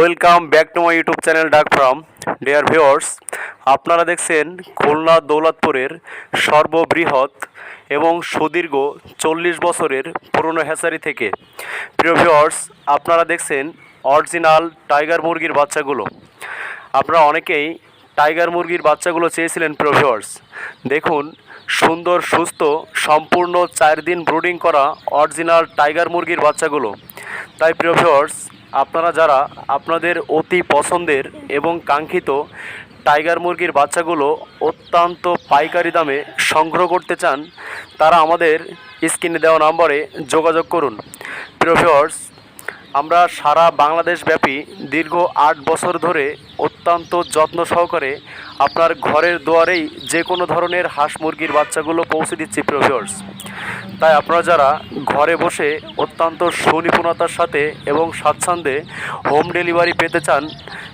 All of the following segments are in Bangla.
Welcome back to my YouTube channel ডাক ফ্রম ডিয়ার ভিউয়ার্স আপনারা দেখছেন খুলনা দৌলতপুরের সর্ববৃহৎ এবং সুদীর্ঘ চল্লিশ বছরের পুরনো হ্যাচারি থেকে। প্রিয় ভিউয়ার্স আপনারা দেখছেন অরিজিনাল টাইগার মুরগির বাচ্চাগুলো। আপনারা অনেকেই টাইগার মুরগির বাচ্চাগুলো চেয়েছিলেন, প্রিয় ভিউয়ার্স দেখুন, সুন্দর, সুস্থ, সম্পূর্ণ চার দিন ব্রুডিং করা অরিজিনাল টাইগার মুরগির বাচ্চাগুলো। তাই প্রিয় ভিউয়ার্স আপনারা যারা আপনাদের অতি পছন্দের এবং কাঙ্ক্ষিত টাইগার মুরগির বাচ্চাগুলো অত্যন্ত পাইকারি দামে সংগ্রহ করতে চান, তারা আমাদের স্ক্রিনে দেওয়া নম্বরে যোগাযোগ করুন। প্রিয় ভিউয়ার্স আমরা সারা বাংলাদেশ ব্যাপী দীর্ঘ আট বছর ধরে অত্যন্ত যত্ন সহকারে আপনার ঘরের দুয়ারেই যে কোনো ধরনের হাঁস মুরগির বাচ্চাগুলো পৌঁছে দিচ্ছি প্রিভিউয়ার্স তাই আপনারা যারা ঘরে বসে অত্যন্ত সুনিপুণতার সাথে এবং স্বাচ্ছন্দ্যে হোম ডেলিভারি পেতে চান,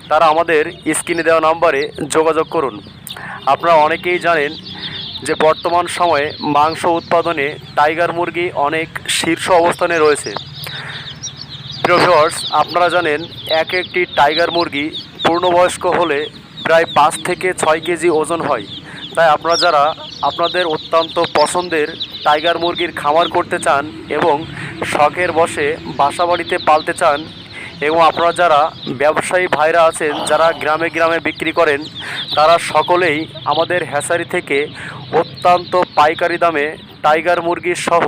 তারা আমাদের স্ক্রিনে দেওয়া নাম্বারে যোগাযোগ করুন। আপনারা অনেকেই জানেন যে বর্তমান সময়ে মাংস উৎপাদনে টাইগার মুরগি অনেক শীর্ষ অবস্থানে রয়েছে। ভিউয়ার্স আপনারা জানেন এক একটি টাইগার মুরগি পূর্ণবয়স্ক হলে প্রায় পাঁচ থেকে ছয় কেজি ওজন হয়। তাই আপনারা যারা আপনাদের অত্যন্ত পছন্দের টাইগার মুরগির খামার করতে চান এবং শখের বসে বাসাবাড়িতে পালতে চান এবং আপনারা যারা ব্যবসায়ী ভাইরা আছেন, যারা গ্রামে গ্রামে বিক্রি করেন, তারা সকলেই আমাদের হ্যাসারি থেকে অত্যন্ত পাইকারি দামে টাইগার মুরগির সহ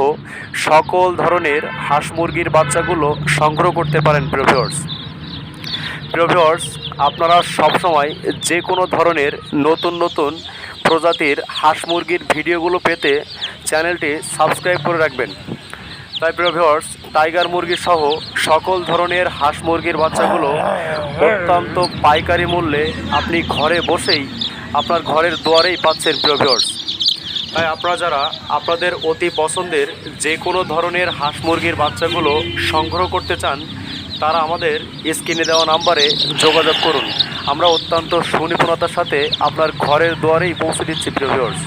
সকল ধরনের হাঁস মুরগির বাচ্চাগুলো সংগ্রহ করতে পারেন প্রিভিওর্স প্রিভিওর্স আপনারা সবসময় যে কোনো ধরনের নতুন নতুন প্রজাতির হাঁস মুরগির ভিডিওগুলো পেতে চ্যানেলটি সাবস্ক্রাইব করে রাখবেন। তাই প্রিভিওর্স টাইগার মুরগি সহ সকল ধরনের হাঁস মুরগির বাচ্চাগুলো অত্যন্ত পাইকারি মূল্যে আপনি ঘরে বসেই আপনার ঘরের দুয়ারেই পাচ্ছেন প্রিভিওর্স তাই আপনারা যারা আপনাদের অতি পছন্দের যে কোনো ধরনের হাঁস মুরগির বাচ্চাগুলো সংগ্রহ করতে চান, তারা আমাদের স্ক্রিনে দেওয়া নাম্বারে যোগাযোগ করুন। আমরা অত্যন্ত সুনিপুণতার সাথে আপনার ঘরের দুয়ারেই পৌঁছে দিচ্ছি প্রিয় ভিউয়ার্স